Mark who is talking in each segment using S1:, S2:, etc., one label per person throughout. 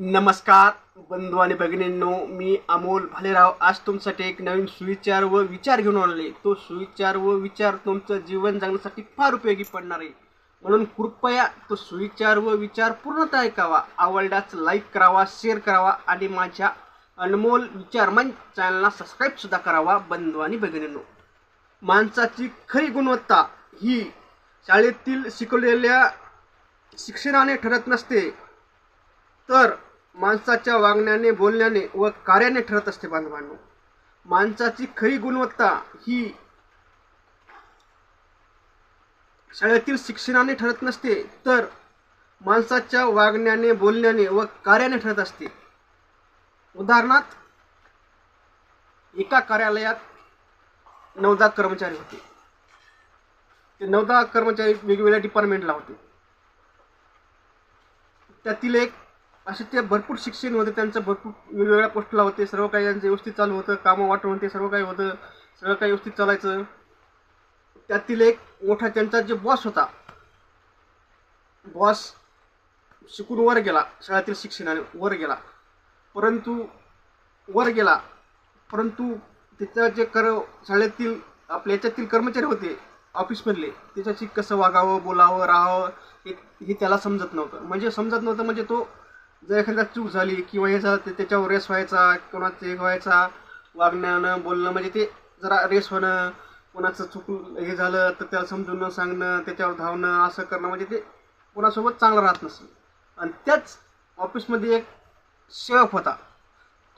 S1: नमस्कार बंधू आणि भगिनींनो मी अमोल भालेराव. आज तुमच्यासाठी एक नवीन सुविचार व विचार घेऊन आले तो सुविचार व विचार तुमचं जीवन जगण्यासाठी फार उपयोगी पडणार आहे. म्हणून कृपया तो सुविचार व विचार पूर्णतः ऐकावा. आवडल्यास लाईक करावा शेअर करावा आणि माझ्या अनमोल विचार मंच चॅनलला सबस्क्राईब सुद्धा करावा बंधू आणि भगिनींनो. माणसाची खरी गुणवत्ता ही शाळेतील शिकवलेल्या शिक्षणाने ठरत नसते. तर माणसाच्या वागण्याने बोलण्याने व कार्याने ठरत असते बांधवांनो. माणसाची खरी गुणवत्ता ही शाळेतील शिक्षणाने ठरत नसते तर माणसाच्या वागण्याने बोलण्याने व कार्याने ठरत असते. उदाहरणार्थ एका कार्यालयात नवदा कर्मचारी होते. ते नवदा कर्मचारी वेगवेगळ्या डिपार्टमेंटला होते. त्यातील एक असे ते भरपूर शिक्षण होते त्यांचं भरपूर वेगवेगळ्या पोस्टला होते सर्व काही त्यांचं व्यवस्थित चालू होतं कामं वाटून होते सर्व काही होतं सगळं काही व्यवस्थित चालायचं. त्यातील एक मोठा त्यांचा जे बॉस होता बॉस शिकून वर गेला शाळेतील शिक्षणाने वर गेला. परंतु वर गेला परंतु त्याच्या जे कर शाळेतील आपल्या याच्यातील कर्मचारी होते ऑफिसमधले त्याच्याशी कसं वागावं बोलावं राहावं हे हे त्याला समजत नव्हतं. म्हणजे समजत नव्हतं म्हणजे तो जर एखाद्या चूक झाली किंवा हे झालं ते त्याच्यावर रेस व्हायचा कोणाचं हे व्हायचा वागण्यानं बोलणं म्हणजे ते जरा रेस होणं कोणाचं चुकून हे झालं तर त्याला समजून सांगणं त्याच्यावर धावणं असं करणं म्हणजे ते कोणासोबत चांगलं राहत नसेल आणि त्याच ऑफिसमध्ये एक सेवक होता.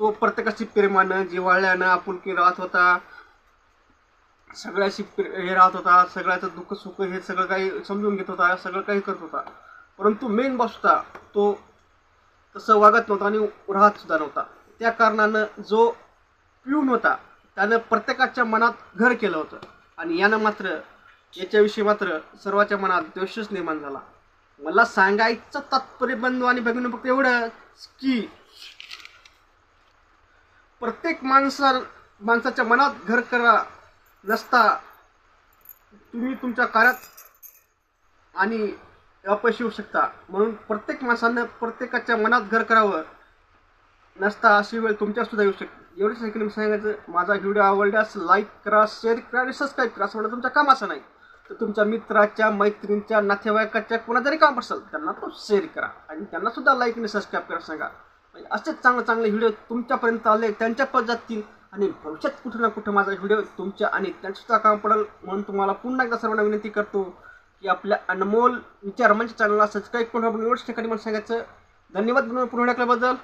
S1: तो प्रत्येकाशी प्रेमानं जिव्हाळ्यानं आपुलकी राहत होता. सगळ्याशी हे राहत होता. सगळ्याचं दुःख सुख हे सगळं काही समजून घेत होता सगळं काही करत होता. परंतु मेन बॉस होता. तो तसं वागत नव्हता आणि राहत सुद्धा नव्हता. त्या कारणानं जो पिऊन होता त्यानं प्रत्येकाच्या मनात घर केलं होतं. आणि यानं मात्र याच्याविषयी मात्र सर्वाच्या मनात द्वेषच निर्माण झाला. मला सांगायचं तात्पर्य बंधू आणि भगिनी फक्त एवढं की प्रत्येक माणसा माणसाच्या मनात घर करा नसता तुम्ही तुमच्या कार्यात आणि अपयश येऊ शकता. म्हणून प्रत्येक माणसानं प्रत्येकाच्या मनात घर करावं. नसता अशी वेळ तुमच्या सुद्धा येऊ शकते. एवढंच ऐकलं मी सांगायचं माझा व्हिडिओ आवडल्यास लाईक करा शेअर करा आणि सबस्क्राईब करा. असं तुमचं तुमच्या असं नाही. तर तुमच्या मित्राच्या मैत्रिणीच्या नातेवाईकाच्या कोणा जरी काम असेल त्यांना तो शेअर करा. आणि त्यांना सुद्धा लाईक आणि सबस्क्राईब करा सांगा. म्हणजे असेच चांगले चांगले व्हिडिओ तुमच्यापर्यंत आले त्यांच्यापर्यंत जातील आणि भविष्यात कुठं ना कुठं माझा व्हिडिओ तुमच्या आणि त्यांच्यासुद्धा काम पडेल. म्हणून तुम्हाला पुन्हा एकदा सर्वांना विनंती करतो. की आपल्या अनमोल विचार म्हणजे चॅनलला सबस्क्राईब करून आपण एवढंच ठिकाणी मला सांगायचं. धन्यवाद पुन्हा एकल्याबद्दल